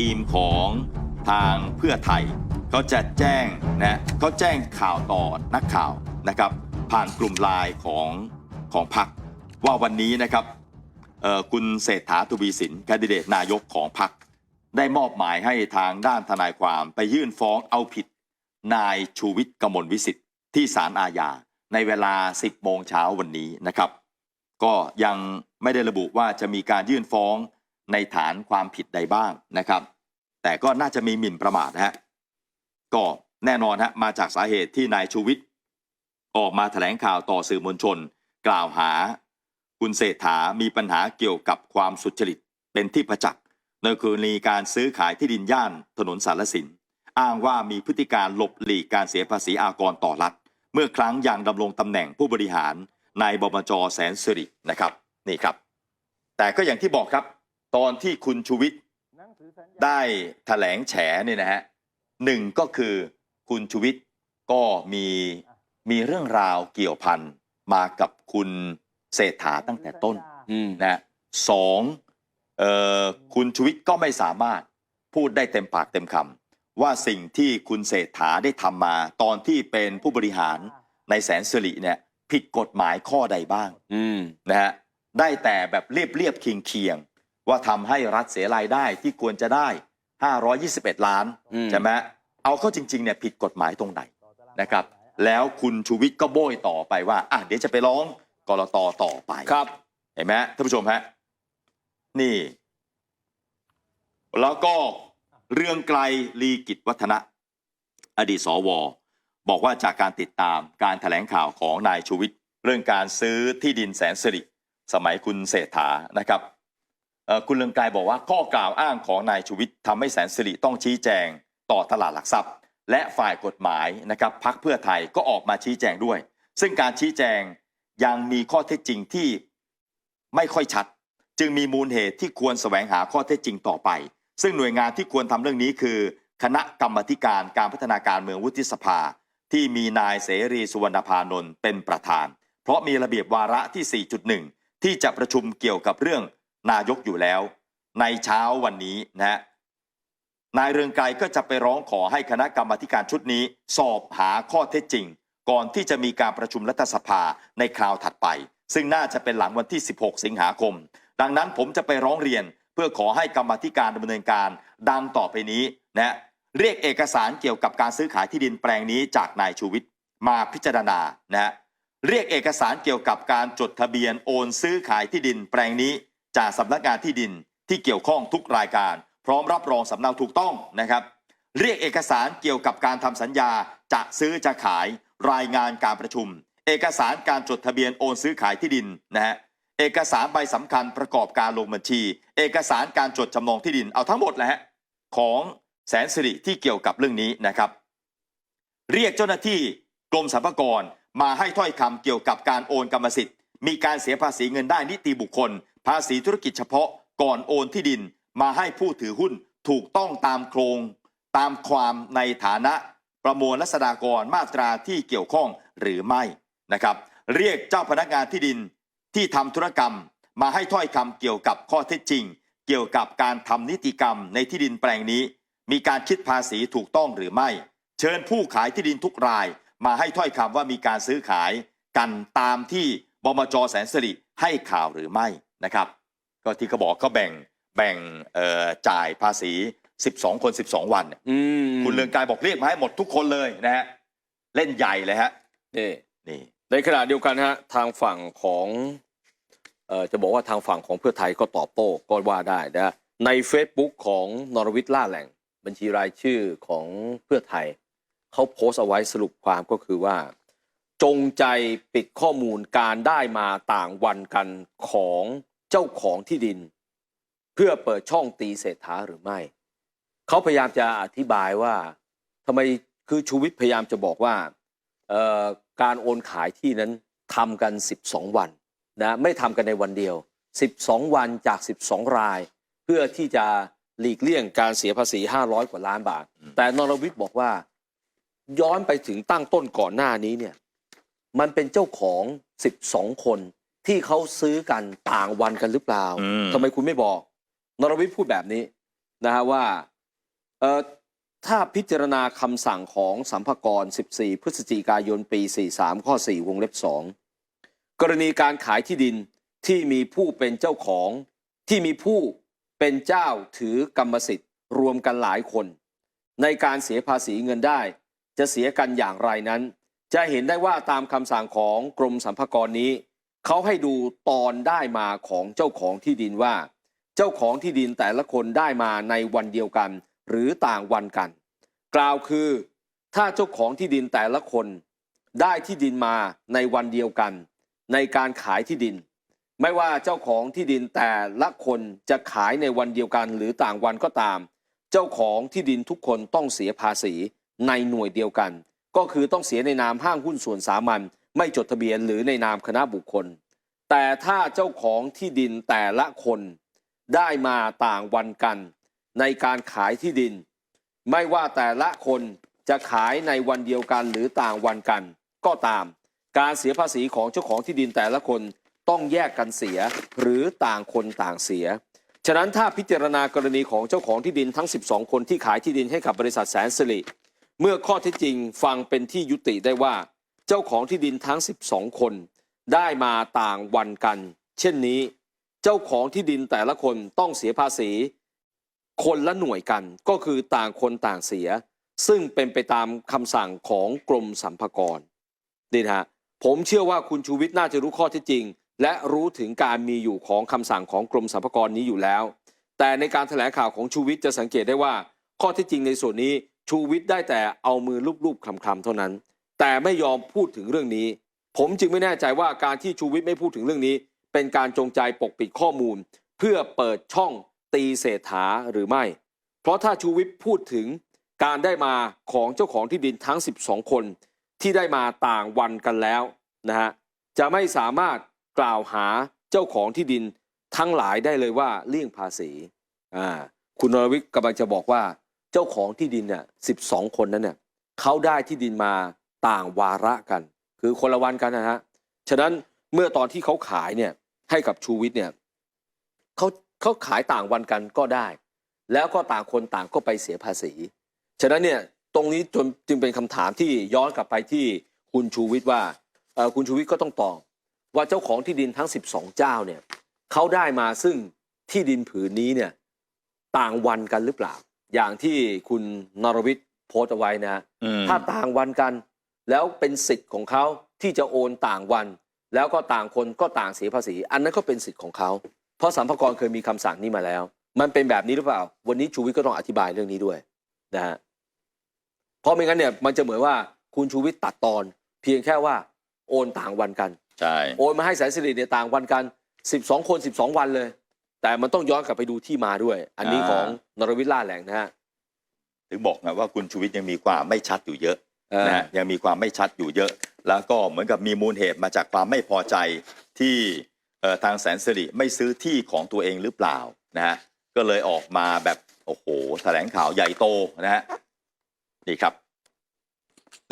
ทีมของทางเพื่อไทยเขาจะแจ้งนะเขาแจ้งข่าวต่อนักข่าวนะครับ ผ่านกลุ่มไลน์ของของพรรคว่าวันนี้นะครับคุณเศรษฐาทวีสินแคนดิเดตนายกของพรรคได้มอบหมายให้ทางด้านทนายความไปยื่นฟ้องเอาผิด นายชูวิทย์กมลวิสิทธิ์ที่ศาลอาญาในเวลา 10 โมงเช้าวันนี้นะครับ ก็ยังไม่ได้ระบุว่าจะมีการยื่นฟ้อง ในฐานความผิดใดบ้างนะครับ แต่ก็น่าจะมีหมิ่นประมาทฮะก็แน่นอนฮะมาจากสาเหตุที่นายชูวิทย์ออกมาแถลงข่าวต่อสื่อมวลชน กล่าวหา คุณเศรษฐามีปัญหาเกี่ยวกับความสุจริตเป็นที่ประจักษ์ในกรณีการซื้อขายที่ดินย่านถนนสารสิน อ้างว่ามีพฤติการหลบหลีกการเสียภาษีอากรต่อรัฐ เมื่อครั้งยังดำรงตำแหน่งผู้บริหารในบมจแสนสิรินะครับนี่ครับ แต่ก็อย่างที่บอกครับ ตอนที่คุณชูวิทย์ได้แถลงแฉเนี่ยนะฮะหนึ่งก็คือคุณชูวิทย์ก็มีมีเรื่องราวเกี่ยวพันมากับคุณเศรษฐาตั้งแต่ต้นอืมนะฮะสองเอ่อคุณชูวิทย์ก็ไม่สามารถพูดได้เต็มปากเต็มคำว่าสิ่งที่คุณเศรษฐาได้ทำมาตอนที่เป็นผู้บริหารในแสนสิริเนี่ยผิดกฎหมายข้อใดบ้างอืมนะฮะได้แต่แบบเรียบเรียบเคียงเคียงๆ ว่าทำให้รัฐเสียรายได้ที่ควรจะได้ 521 ล้านอืมใช่ไหมเอาเข้าจริงๆเนี่ยผิดกฎหมายตรงไหนนะครับ แล้วคุณชูวิทย์ก็โบยต่อไปว่าอะเดี๋ยวจะไปร้องกรตต่อไปครับ เห็นไหมฮะท่านผู้ชมฮะนี่ แล้วก็เรื่องไกลลีกิจวัฒนะ อดีตสวบอกว่าจากการติดตามการแถลงข่าวของนายชูวิทย์เรื่องการซื้อที่ดินแสนสิริสมัยคุณเศรษฐานะครับเอ่อ คุณเรืองไกรบอกว่าข้อกล่าวอ้างของนายชูวิทย์ทำให้แสนสิริต้องชี้แจงต่อตลาดหลักทรัพย์ และฝ่ายกฎหมายนะครับพักเพื่อไทยก็ออกมาชี้แจงด้วย ซึ่งการชี้แจงยังมีข้อเท็จจริงที่ไม่ค่อยชัด จึงมีมูลเหตุที่ควรแสวงหาข้อเท็จจริงต่อไป ซึ่งหน่วยงานที่ควรทำเรื่องนี้คือ คณะกรรมการการพัฒนาการเมืองวุฒิสภา ที่มีนายเสรีสุวรรณพานนท์เป็นประธาน เพราะมีระเบียบวาระที่ 4.1 ที่จะประชุมเกี่ยวกับเรื่อง นายกอยู่แล้ว ในเช้าวันนี้นะฮะนายเรืองไกรก็จะไปร้องขอให้คณะกรรมการชุดนี้ สอบหาข้อเท็จจริง ก่อนที่จะมีการประชุมรัฐสภาในคราวถัดไป ซึ่งน่าจะเป็นหลังวันที่ 16 สิงหาคม ดังนั้นผมจะไปร้องเรียนเพื่อขอให้กรรมธิการดำเนินการดังต่อไปนี้นะเรียกเอกสารเกี่ยวกับการซื้อขายที่ดินแปลงนี้จากนายชูวิทย์มาพิจารณานะฮะเรียกเอกสารเกี่ยวกับการจดทะเบียนโอนซื้อขายที่ดินแปลงนี้ จากสำนักงานที่ดินที่เกี่ยวข้องทุกรายการ พร้อมรับรองสำเนาถูกต้องนะครับ เรียกเอกสารเกี่ยวกับการทำสัญญาจะซื้อจะขายรายงานการประชุม เอกสารการจดทะเบียนโอนซื้อขายที่ดินนะฮะเอกสารใบสำคัญประกอบการลงบัญชี เอกสารการจดจำนองที่ดินเอาทั้งหมดแหละฮะของแสนสิริที่เกี่ยวกับเรื่องนี้นะครับ เรียกเจ้าหน้าที่กรมสรรพากรมาให้ถ้อยคำเกี่ยวกับการโอนกรรมสิทธิ์ มีการเสียภาษีเงินได้นิติบุคคล ภาษีธุรกิจเฉพาะก่อนโอนที่ดินมาให้ผู้ถือหุ้นถูกต้องตามโครง ตามความในฐานะประมวลรัษฎากรมาตราที่เกี่ยวข้องหรือไม่นะครับ เรียกเจ้าพนักงานที่ดินที่ทำธุรกรรมมาให้ถ้อยคำเกี่ยวกับข้อเท็จจริง เกี่ยวกับการทำนิติกรรมในที่ดินแปลงนี้ มีการคิดภาษีถูกต้องหรือไม่ เชิญผู้ขายที่ดินทุกราย มาให้ถ้อยคำว่ามีการซื้อขายกันตามที่บมจแสนสิริให้ข่าวหรือไม่ นะครับ ก็ที่เขาบอกเขาแบ่งแบ่งเอ่อจ่ายภาษี 12 คน 12 วันเนี่ยอืมคุณเรืองไกรบอกเรียกมาให้หมดทุกคนเลยนะฮะเล่นใหญ่เลยฮะนี่นี่ในขณะเดียวกันฮะทางฝั่งของเอ่อจะบอกว่าทางฝั่งของเพื่อไทยก็ตอบโต้ก็ว่าได้นะฮะใน Facebook ของนรวิทย์ล่าแหล่ง บัญชีรายชื่อของเพื่อไทยเขาโพสต์เอาไว้สรุปความก็คือว่า จงใจปิดข้อมูลการได้มาต่างวันกันของ เจ้าของที่ดิน เพื่อเปิดช่องตีเศรษฐาหรือไม่ เขาพยายามจะอธิบายว่าทำไมคือชูวิทย์พยายามจะบอกว่าการโอนขายที่นั้นทำกัน 12 วันนะไม่ทำกันในวันเดียว 12 วันจาก 12 ราย เพื่อที่จะหลีกเลี่ยงการเสียภาษี 500 กว่าล้านบาท แต่นรวิทย์บอกว่า ย้อนไปถึงตั้งต้นก่อนหน้านี้เนี่ยมันเป็นเจ้าของ 12 คน ที่เขาซื้อกันต่างวันกันหรือเปล่าอืม ทำไมคุณไม่บอก นรวิทย์พูดแบบนี้นะฮะว่าเอ่อถ้าพิจารณาคำสั่งของสัมภากร 14 พฤศจิกายนปี 43 ข้อ 4 วงเล็บ 2 กรณีการขายที่ดินที่มีผู้เป็นเจ้าของ ที่มีผู้เป็นเจ้าถือกรรมสิทธิ์ รวมกันหลายคน ในการเสียภาษีเงินได้ จะเสียกันอย่างไรนั้น จะเห็นได้ว่าตามคำสั่งของกรมสัมภากรนี้ เขาให้ดูตอนได้มาของเจ้าของที่ดินว่า เจ้าของที่ดินแต่ละคนได้มาในวันเดียวกัน หรือต่างวันกัน กล่าวคือ ถ้าเจ้าของที่ดินแต่ละคน ได้ที่ดินมาในวันเดียวกัน ในการขายที่ดิน ไม่ว่าเจ้าของที่ดินแต่ละคนจะขายในวันเดียวกัน หรือต่างวันก็ตาม เจ้าของที่ดินทุกคนต้องเสียภาษีในหน่วยเดียวกัน ก็คือต้องเสียในนามห้างหุ้นส่วนสามัญ ไม่จดทะเบียนหรือในนามคณะบุคคล แต่ถ้าเจ้าของที่ดินแต่ละคนได้มาต่างวันกัน ในการขายที่ดิน ไม่ว่าแต่ละคนจะขายในวันเดียวกันหรือต่างวันกัน ก็ตาม การเสียภาษีของเจ้าของที่ดินแต่ละคนต้องแยกกันเสียหรือต่างคนต่างเสีย ฉะนั้นถ้าพิจารณากรณีของเจ้าของที่ดินทั้ง 12 คนที่ขายที่ดินให้กับบริษัทแสนสิริเมื่อข้อเท็จจริงฟังเป็นที่ยุติได้ว่า เจ้าของที่ดินทั้ง 12 คน ได้มาต่างวันกัน เช่นนี้ เจ้าของที่ดินแต่ละคนต้องเสียภาษี คนละหน่วยกันก็คือต่างคนต่างเสีย ซึ่งเป็นไปตามคำสั่งของกรมสรรพากรนี่นะฮะผมเชื่อว่าคุณชูวิทย์น่าจะรู้ข้อเท็จจริง และรู้ถึงการมีอยู่ของคำสั่งของกรมสรรพากรนี้อยู่แล้ว แต่ในการแถลงข่าวของชูวิทย์จะสังเกตได้ว่า ข้อเท็จจริงในส่วนนี้ชูวิทย์ได้แต่เอามือลูบๆคลำๆเท่านั้น แต่ไม่ยอมพูดถึงเรื่องนี้ ผมจึงไม่แน่ใจว่าการที่ชูวิทย์ไม่พูดถึงเรื่องนี้ เป็นการจงใจปกปิดข้อมูล เพื่อเปิดช่องตีเศรษฐาหรือไม่ เพราะถ้าชูวิทย์พูดถึงการได้มาของเจ้าของที่ดินทั้ง 12 คน ที่ได้มาต่างวันกันแล้วนะฮะจะไม่สามารถกล่าวหาเจ้าของที่ดินทั้งหลายได้เลยว่าเลี่ยงภาษีอ่าคุณนรวิทย์กำลังจะบอกว่าเจ้าของที่ดินเนี่ย12คนนั้นเนี่ยเขาได้ที่ดินมา ต่างวาระกัน คือคนละวันกันนะฮะฉะนั้นเมื่อตอนที่เขาขายเนี่ยให้กับชูวิทย์เนี่ยเขาเขาขายต่างวันกันก็ได้ แล้วก็ต่างคนต่างก็ไปเสียภาษี ฉะนั้นเนี่ยตรงนี้จนจึงเป็นคำถามที่ย้อนกลับไปที่คุณชูวิทย์ว่าเอ่อคุณชูวิทย์ก็ต้องตอบว่าเจ้าของที่ดินทั้ง 12 เจ้าเนี่ยเขาได้มาซึ่งที่ดินผืนนี้เนี่ยต่างวันกันหรือเปล่า อย่างที่คุณนรวิทย์โพสต์เอาไว้นะฮะอืมถ้าต่างวันกัน แล้วเป็นสิทธิ์ของเขาที่จะโอนต่างวัน แล้วก็ต่างคนก็ต่างเสียภาษี อันนั้นก็เป็นสิทธิ์ของเขาเพราะสัมภากรเคยมีคำสั่งนี้มาแล้ว มันเป็นแบบนี้หรือเปล่า วันนี้ชูวิทย์ก็ต้องอธิบายเรื่องนี้ด้วยนะฮะเพราะไม่งั้นเนี่ยมันจะเหมือนว่าคุณชูวิทย์ตัดตอน เพียงแค่ว่าโอนต่างวันกันใช่โอนมาให้แสนสิริเนี่ยต่างวันกัน 12 คน 12 วันเลย แต่มันต้องย้อนกลับไปดูที่มาด้วย อันนี้ของนรวิทย์ล่าแหล่งนะฮะถึงบอกไงว่าคุณชูวิทย์ยังมีความไม่ชัดอยู่เยอะเออ นะฮะยังมีความไม่ชัดอยู่เยอะ แล้วก็เหมือนกับมีมูลเหตุมาจากความไม่พอใจที่ทางแสนสิริไม่ซื้อที่ของตัวเองหรือเปล่านะฮะก็เลยออกมาแบบโอ้โหแถลงข่าวใหญ่โตนะฮะนี่ครับ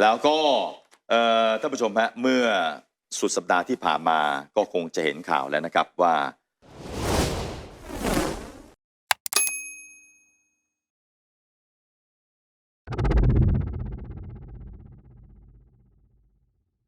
แล้วก็ท่านผู้ชมฮะเมื่อสุดสัปดาห์ที่ผ่านมาก็คงจะเห็นข่าวแล้วนะครับว่า